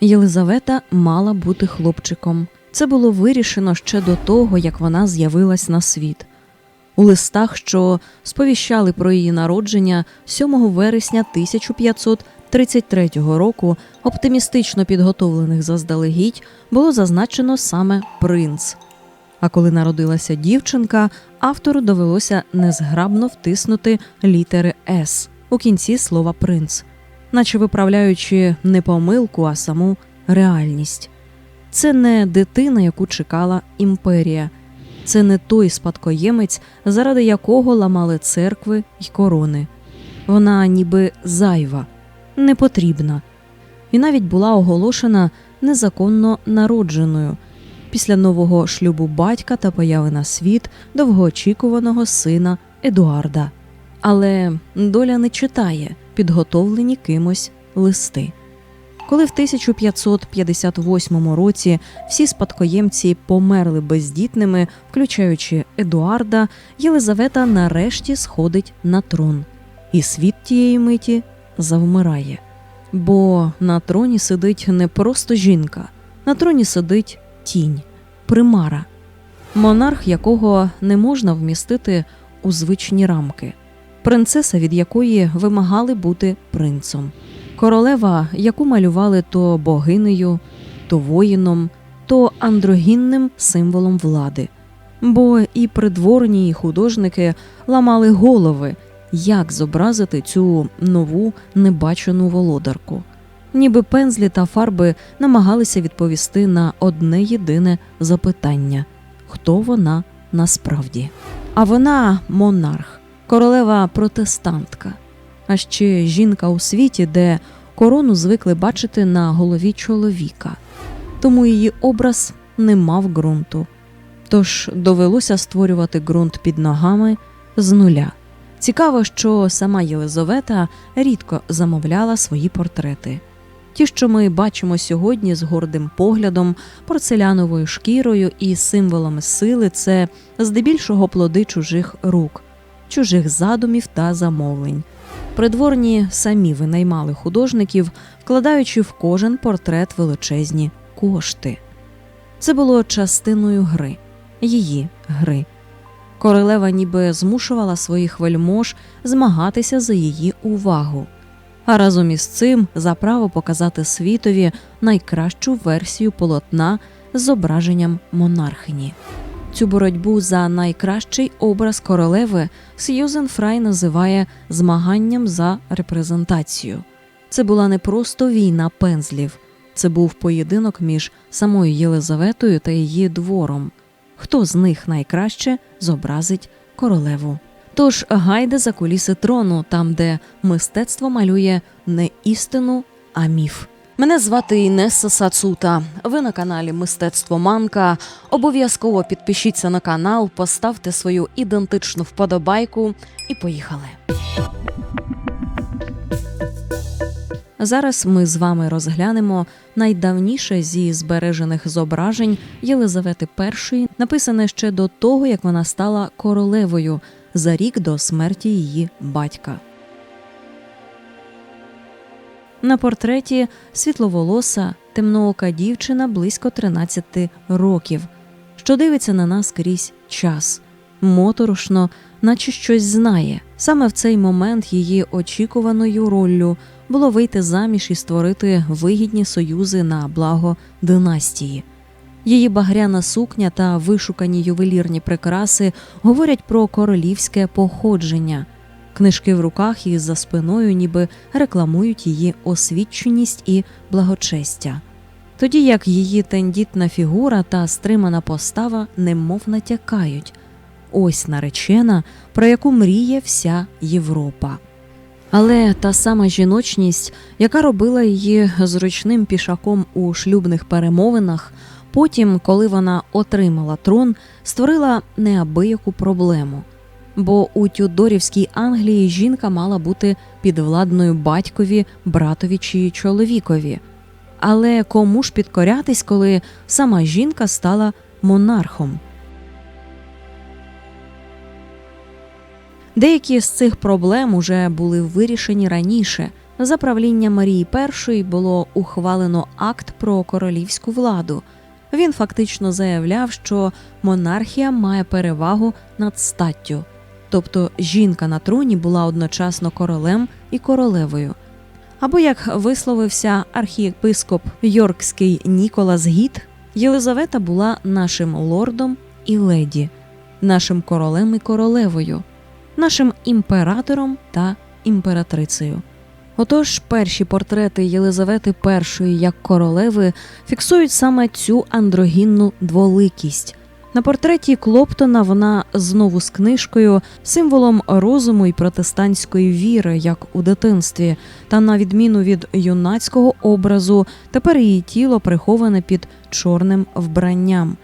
Єлизавета мала бути хлопчиком. Це було вирішено ще до того, як вона з'явилась на світ. У листах, що сповіщали про її народження 7 вересня 1533 року, оптимістично підготовлених заздалегідь, було зазначено саме принц. А коли народилася дівчинка, автору довелося незграбно втиснути літери С у кінці слова принц, наче виправляючи не помилку, а саму реальність. Це не дитина, яку чекала імперія, це не той спадкоємець, заради якого ламали церкви й корони. Вона ніби зайва, непотрібна, і навіть була оголошена незаконно народженою після нового шлюбу батька та появи на світ довгоочікуваного сина Едуарда. Але доля не читає підготовлені кимось листи. Коли в 1558 році всі спадкоємці померли бездітними, включаючи Едуарда, Єлизавета нарешті сходить на трон, і світ тієї миті завмирає. Бо на троні сидить не просто жінка, на троні сидить тінь, примара, монарх, якого не можна вмістити у звичні рамки, принцеса, від якої вимагали бути принцом королева, яку малювали то богинею, то воїном, то андрогінним символом влади. Бо і придворні і художники ламали голови, як зобразити цю нову небачену володарку. Ніби пензлі та фарби намагалися відповісти на одне єдине запитання хто вона насправді. А вона монарх, королева протестантка а ще жінка у світі, де корону звикли бачити на голові чоловіка, тому її образ не мав ґрунту. Тож довелося створювати ґрунт під ногами з нуля. Цікаво, що сама Єлизавета рідко замовляла свої портрети. Ті, що ми бачимо сьогодні з гордим поглядом, порцеляновою шкірою і символами сили, це здебільшого плоди чужих рук, чужих задумів та замовлень. Придворні самі винаймали художників, вкладаючи в кожен портрет величезні кошти. Це було частиною гри, її гри. Королева ніби змушувала своїх вельмож змагатися за її увагу, а разом із цим за право показати світові найкращу версію полотна з зображенням монархині. Цю боротьбу за найкращий образ королеви Сьюзен Фрай називає змаганням за репрезентацію. Це була не просто війна пензлів, це був поєдинок між самою Єлизаветою та її двором. Хто з них найкраще зобразить королеву? Тож гайде за куліси трону, там, де мистецтво малює не істину, а міф. Мене звати Інеса Сацута. Ви на каналі Мистецтво Манка. Обов'язково підпишіться на канал, поставте свою ідентичну вподобайку і поїхали. Зараз ми з вами розглянемо найдавніше зі збережених зображень Єлизавети І, написане ще до того, як вона стала королевою за рік до смерті її батька. На портреті світловолоса, темноока дівчина близько 13 років, що дивиться на нас крізь час, моторошно, наче щось знає. Саме в цей момент її очікуваною роллю було вийти заміж і створити вигідні союзи на благо династії. Її багряна сукня та вишукані ювелірні прикраси говорять про королівське походження. Книжки в руках і за спиною, ніби рекламують її освіченість і благочестя, тоді як її тендітна фігура та стримана постава немов натякають. Ось наречена, про яку мріє вся Європа. Але та сама жіночність, яка робила її зручним пішаком у шлюбних перемовинах, потім, коли вона отримала трон, створила неабияку проблему бо у Тюдорівській Англії жінка мала бути підвладною батькові, братові чи чоловікові. Але кому ж підкорятись, коли сама жінка стала монархом? Деякі з цих проблем уже були вирішені раніше, За правління Марії І було ухвалено акт про королівську владу. Він фактично заявляв, що монархія має перевагу над статтю, тобто жінка на троні була одночасно королем і королевою. Або як висловився архієпископ Йоркський Ніколас Гіт, Єлизавета була нашим лордом і леді, нашим королем і королевою, нашим імператором та імператрицею. Отож, перші портрети Єлизавети І як королеви фіксують саме цю андрогінну дволикість. На портреті Клоптона вона знову з книжкою, символом розуму і протестантської віри, як у дитинстві, та на відміну від юнацького образу, тепер її тіло приховане під чорним вбранням.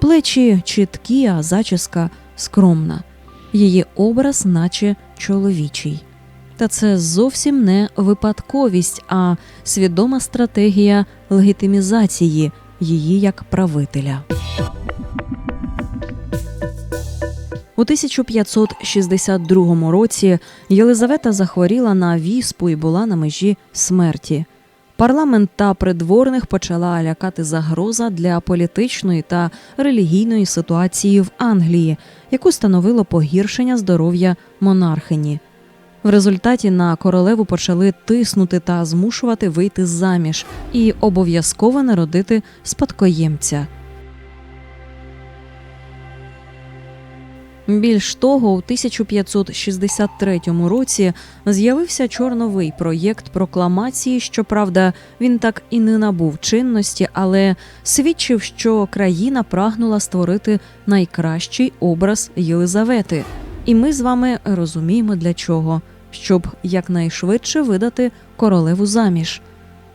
Плечі чіткі, а зачіска скромна. Її образ, наче чоловічий. Та це зовсім не випадковість, а свідома стратегія легітимізації її як правителя. У 1562 році Єлизавета захворіла на віспу і була на межі смерті. Парламент та придворних почала лякати загроза для політичної та релігійної ситуації в Англії, яку становило погіршення здоров'я монархині. В результаті на королеву почали тиснути та змушувати вийти заміж і обов'язково народити спадкоємця. Більш того, у 1563 році з'явився чорновий проєкт прокламації. Щоправда, він так і не набув чинності, але свідчив, що країна прагнула створити найкращий образ Єлизавети. І ми з вами розуміємо для чого, щоб якнайшвидше видати королеву заміж.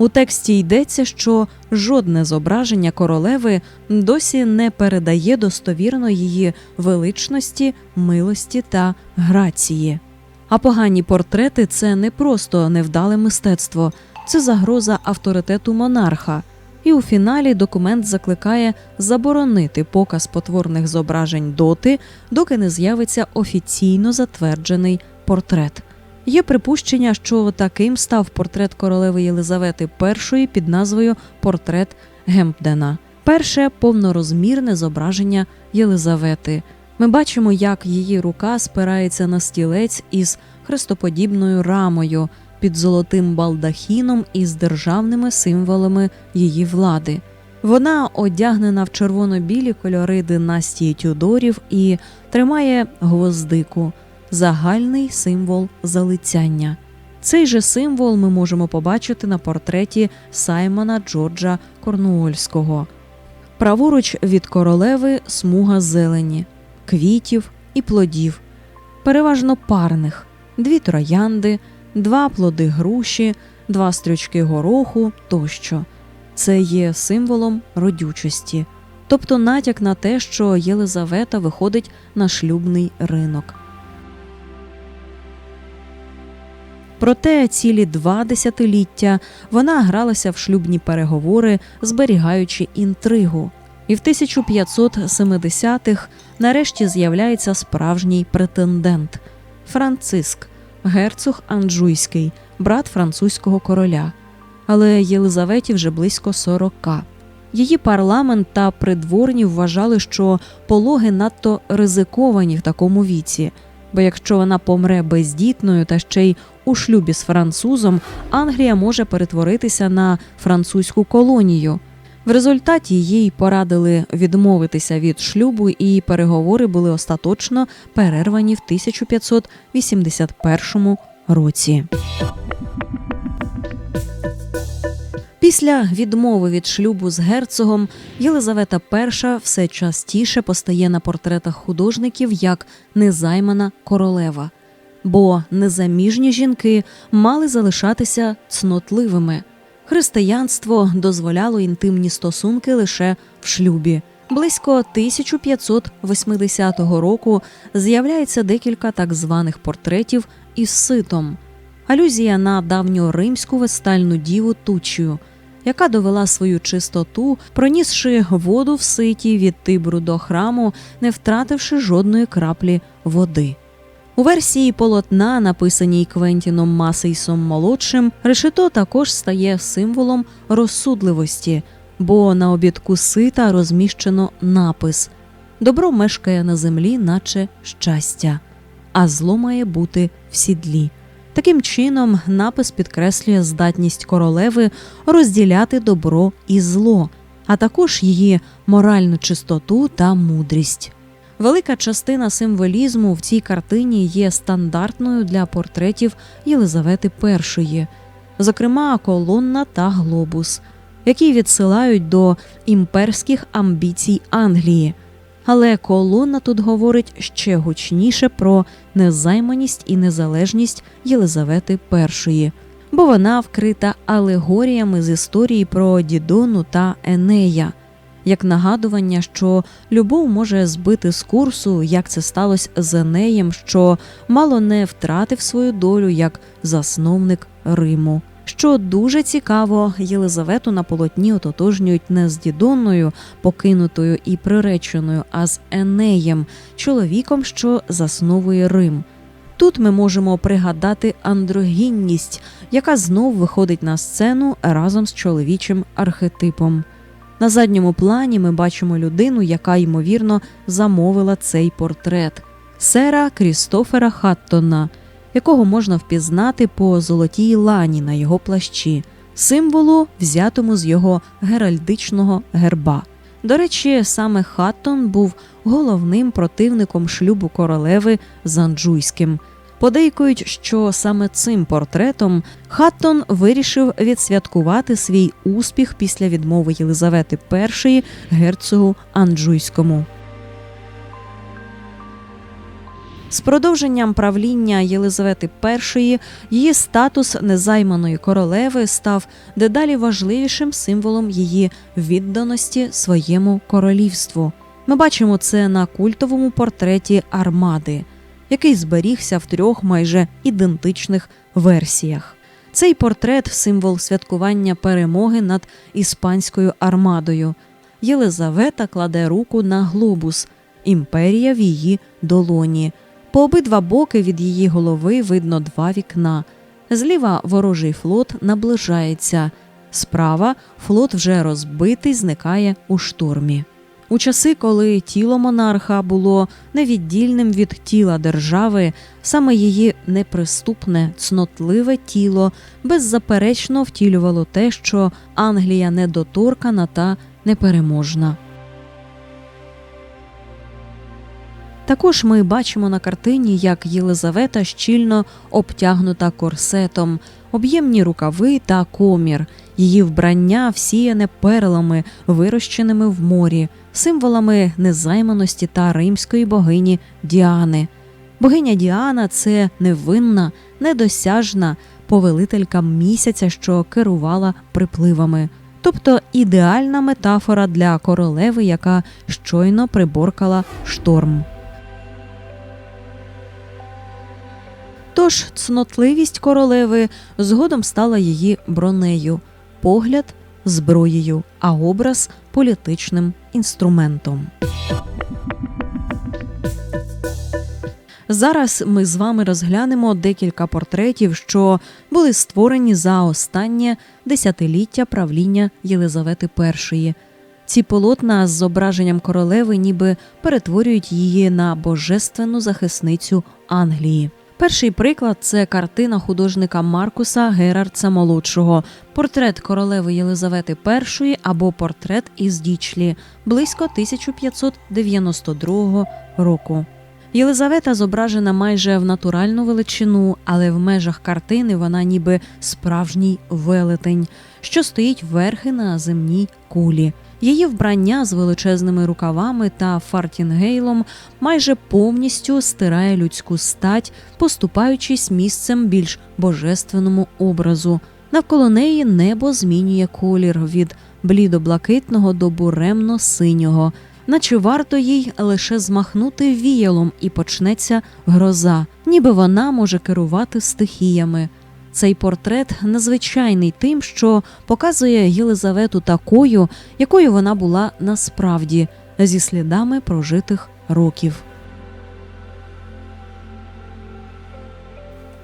У тексті йдеться, що жодне зображення королеви досі не передає достовірно її величності, милості та грації. А погані портрети це не просто невдале мистецтво, це загроза авторитету монарха. І у фіналі документ закликає заборонити показ потворних зображень доти, доки не з'явиться офіційно затверджений портрет. Є припущення, що таким став портрет королеви Єлизавети І під назвою Портрет Гемпдена. Перше повнорозмірне зображення Єлизавети. Ми бачимо, як її рука спирається на стілець із хрестоподібною рамою під золотим балдахіном із державними символами її влади. Вона одягнена в червоно-білі кольори династії Тюдорів і тримає гвоздику загальний символ залицяння. Цей же символ ми можемо побачити на портреті Саймона Джорджа Корнуольського. Праворуч від королеви смуга зелені, квітів і плодів, переважно парних, дві троянди, два плоди груші, два стрючки гороху тощо. Це є символом родючості, тобто натяк на те, що Єлизавета виходить на шлюбний ринок. Проте цілі два десятиліття вона гралася в шлюбні переговори, зберігаючи інтригу. І в 1570-х нарешті з'являється справжній претендент Франциск, герцог Анджуйський, брат французького короля. Але Єлизаветі вже близько 40. Її парламент та придворні вважали, що пологи надто ризиковані в такому віці. Бо якщо вона помре бездітною та ще й у шлюбі з французом, Англія може перетворитися на французьку колонію. В результаті їй порадили відмовитися від шлюбу, і переговори були остаточно перервані в 1581 році. Після відмови від шлюбу з герцогом Єлизавета І все частіше постає на портретах художників як незаймана королева, бо незаміжні жінки мали залишатися цнотливими. Християнство дозволяло інтимні стосунки лише в шлюбі. Близько 1580 року з'являється декілька так званих портретів із ситом. Алюзія на давню римську вестальну діву Тучію – яка довела свою чистоту, пронісши воду в ситі від тибру до храму, не втративши жодної краплі води. У версії полотна, написаній Квентіном Масейсом молодшим, решето також стає символом розсудливості, бо на обідку сита розміщено напис Добро мешкає на землі, наче щастя, а зло має бути в сідлі. Таким чином, напис підкреслює здатність королеви розділяти добро і зло, а також її моральну чистоту та мудрість. Велика частина символізму в цій картині є стандартною для портретів Єлизавети І, зокрема колонна та глобус, які відсилають до імперських амбіцій Англії. Але колона тут говорить ще гучніше про незайманість і незалежність Єлизавети І, бо вона вкрита алегоріями з історії про Дідону та Енея, як нагадування, що любов може збити з курсу, як це сталося з Енеєм, що мало не втратив свою долю як засновник Риму. Що дуже цікаво, Єлизавету на полотні ототожнюють не з Дідонною, покинутою і приреченою, а з Енеєм, чоловіком, що засновує Рим. Тут ми можемо пригадати андрогінність, яка знов виходить на сцену разом з чоловічим архетипом. На задньому плані ми бачимо людину, яка ймовірно замовила цей портрет сера Крістофера Хаттона, якого можна впізнати по золотій лані на його плащі, символу, взятому з його геральдичного герба. До речі, саме Хаттон був головним противником шлюбу королеви з Анджуйським. Подейкують, що саме цим портретом Хаттон вирішив відсвяткувати свій успіх після відмови Єлизавети І герцогу Анджуйському. З продовженням правління Єлизавети І її статус незайманої королеви став дедалі важливішим символом її відданості своєму королівству. Ми бачимо це на культовому портреті Армади, який зберігся в трьох майже ідентичних версіях. Цей портрет символ святкування перемоги над іспанською армадою. Єлизавета кладе руку на глобус, імперія в її долоні. По обидва боки від її голови видно два вікна. Зліва ворожий флот наближається, справа флот вже розбитий, зникає у штурмі. У часи, коли тіло монарха було невіддільним від тіла держави, саме її неприступне, цнотливе тіло беззаперечно втілювало те, що Англія недоторкана та непереможна. Також ми бачимо на картині, як Єлизавета щільно обтягнута корсетом, об'ємні рукави та комір, її вбрання всіяне перлами, вирощеними в морі, символами незайманості та римської богині Діани. Богиня Діана це невинна, недосяжна повелителька місяця, що керувала припливами. Тобто ідеальна метафора для королеви, яка щойно приборкала шторм. Тож цнотливість королеви згодом стала її бронею, погляд зброєю, а образ політичним інструментом. Зараз ми з вами розглянемо декілька портретів, що були створені за останнє десятиліття правління Єлизавети І. Ці полотна з зображенням королеви ніби перетворюють її на божественну захисницю Англії. Перший приклад це картина художника Маркуса Герардса молодшого, портрет королеви Єлизавети І або портрет із Дічлі близько 1592 року. Єлизавета зображена майже в натуральну величину, але в межах картини вона ніби справжній велетень, що стоїть верхи на земній кулі. Її вбрання з величезними рукавами та фартінгейлом майже повністю стирає людську стать, поступаючись місцем більш божественному образу. Навколо неї небо змінює колір від блідо-блакитного до буремно-синього, наче варто їй лише змахнути віялом і почнеться гроза, ніби вона може керувати стихіями. Цей портрет незвичайний тим, що показує Єлизавету такою, якою вона була насправді, зі слідами прожитих років.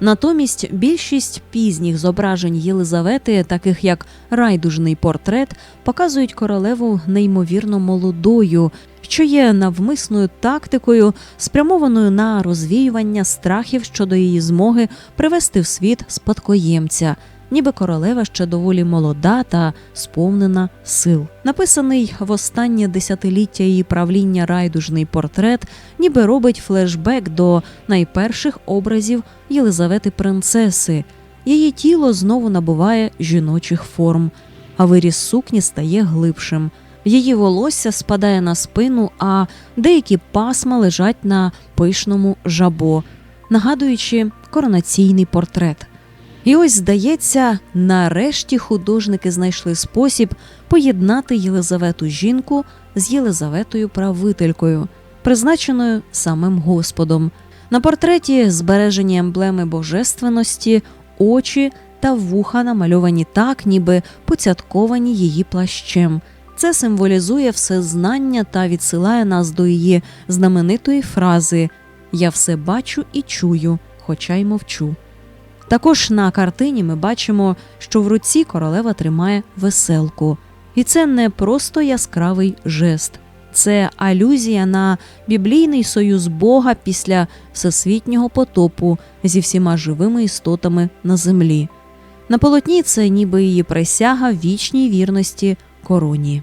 Натомість більшість пізніх зображень Єлизавети, таких як райдужний портрет, показують королеву неймовірно молодою, що є навмисною тактикою, спрямованою на розвіювання страхів щодо її змоги привести в світ спадкоємця. Ніби королева ще доволі молода та сповнена сил. Написаний в останнє десятиліття її правління райдужний портрет, ніби робить флешбек до найперших образів Єлизавети принцеси. Її тіло знову набуває жіночих форм, а виріс сукні стає глибшим. Її волосся спадає на спину, а деякі пасма лежать на пишному жабо, нагадуючи коронаційний портрет. І ось, здається, нарешті художники знайшли спосіб поєднати Єлизавету жінку з Єлизаветою правителькою, призначеною самим Господом. На портреті збережені емблеми божественності, очі та вуха намальовані так, ніби поцятковані її плащем. Це символізує всезнання та відсилає нас до її знаменитої фрази Я все бачу і чую, хоча й мовчу. Також на картині ми бачимо, що в руці королева тримає веселку, і це не просто яскравий жест, це алюзія на біблійний союз Бога після всесвітнього потопу зі всіма живими істотами на землі. На полотні це ніби її присяга вічній вірності короні.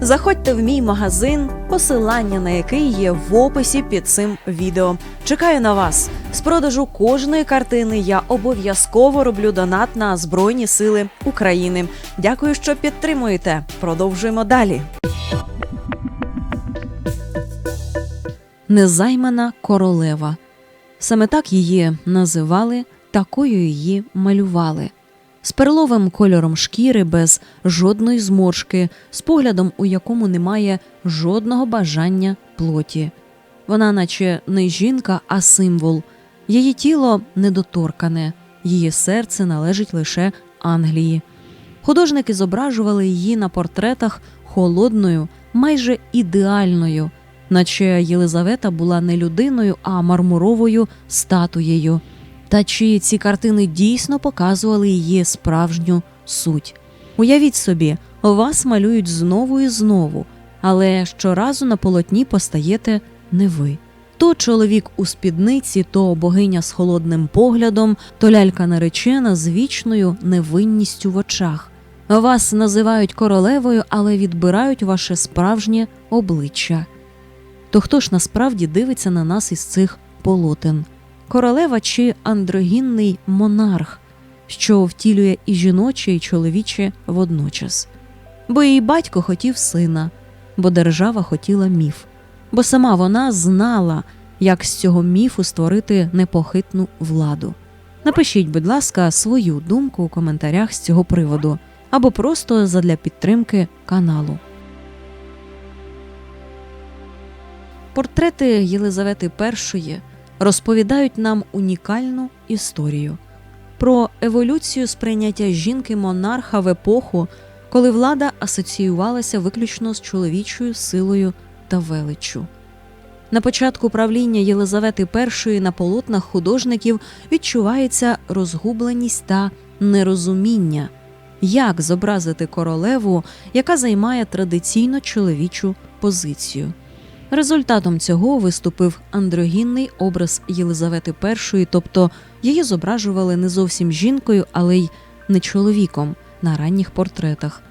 заходьте в мій магазин, посилання на який є в описі під цим відео. Чекаю на вас. З продажу кожної картини я обов'язково роблю донат на Збройні Сили України. Дякую, що підтримуєте. Продовжуємо далі. Незаймана королева. Саме так її називали, такою її малювали. З перловим кольором шкіри без жодної зморшки, з поглядом, у якому немає жодного бажання плоті. Вона, наче не жінка, а символ. Її тіло недоторкане, її серце належить лише Англії. Художники зображували її на портретах холодною, майже ідеальною, наче Єлизавета була не людиною, а мармуровою статуєю. Та чи ці картини дійсно показували її справжню суть? Уявіть собі, вас малюють знову і знову, але щоразу на полотні постаєте не ви. То чоловік у спідниці, то богиня з холодним поглядом, то лялька наречена з вічною невинністю в очах. Вас називають королевою, але відбирають ваше справжнє обличчя. То хто ж насправді дивиться на нас із цих полотен? Королева чи андрогінний монарх, що втілює і жіноче, і чоловіче водночас. Бо її батько хотів сина, бо держава хотіла міф, бо сама вона знала, як з цього міфу створити непохитну владу. Напишіть, будь ласка, свою думку у коментарях з цього приводу або просто задля підтримки каналу. Портрети Єлизавети І розповідають нам унікальну історію про еволюцію сприйняття жінки монарха в епоху, коли влада асоціювалася виключно з чоловічою силою та величчю. На початку правління Єлизавети І на полотнах художників відчувається розгубленість та нерозуміння, як зобразити королеву, яка займає традиційно чоловічу позицію. Результатом цього виступив андрогінний образ Єлизавети І, тобто її зображували не зовсім жінкою, але й не чоловіком на ранніх портретах.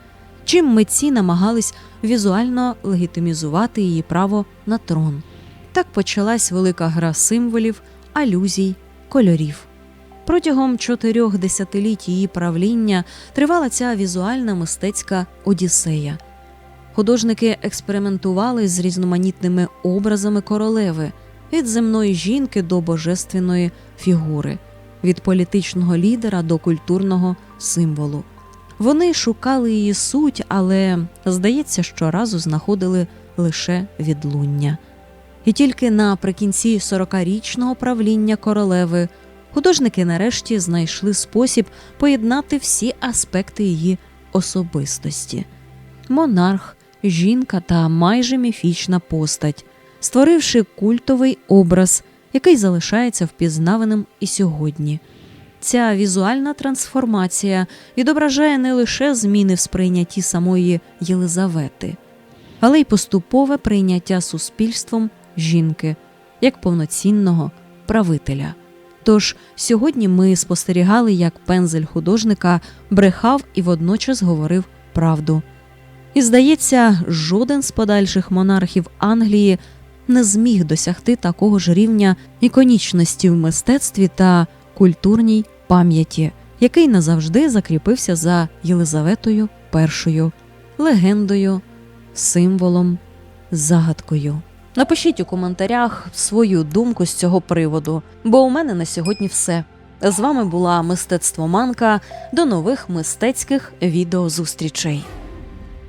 Чим митці намагались візуально легітимізувати її право на трон. Так почалась велика гра символів, алюзій, кольорів. Протягом чотирьох десятиліть її правління тривала ця візуальна мистецька одіссея. Художники експериментували з різноманітними образами королеви, від земної жінки до божественної фігури, від політичного лідера до культурного символу. Вони шукали її суть, але, здається, щоразу знаходили лише відлуння. І тільки наприкінці 40-річного правління королеви художники нарешті знайшли спосіб поєднати всі аспекти її особистості: монарх, жінка та майже міфічна постать, створивши культовий образ, який залишається впізнаваним і сьогодні. Ця візуальна трансформація відображає не лише зміни в сприйнятті самої Єлизавети, але й поступове прийняття суспільством жінки як повноцінного правителя. Тож сьогодні ми спостерігали, як пензель художника брехав і водночас говорив правду. І здається, жоден з подальших монархів Англії не зміг досягти такого ж рівня іконічності в мистецтві та культурній пам'яті, який назавжди закріпився за Єлизаветою І, легендою, символом, загадкою. Напишіть у коментарях свою думку з цього приводу, бо у мене на сьогодні все. З вами була мистецтво Манка. До нових мистецьких відеозустрічей.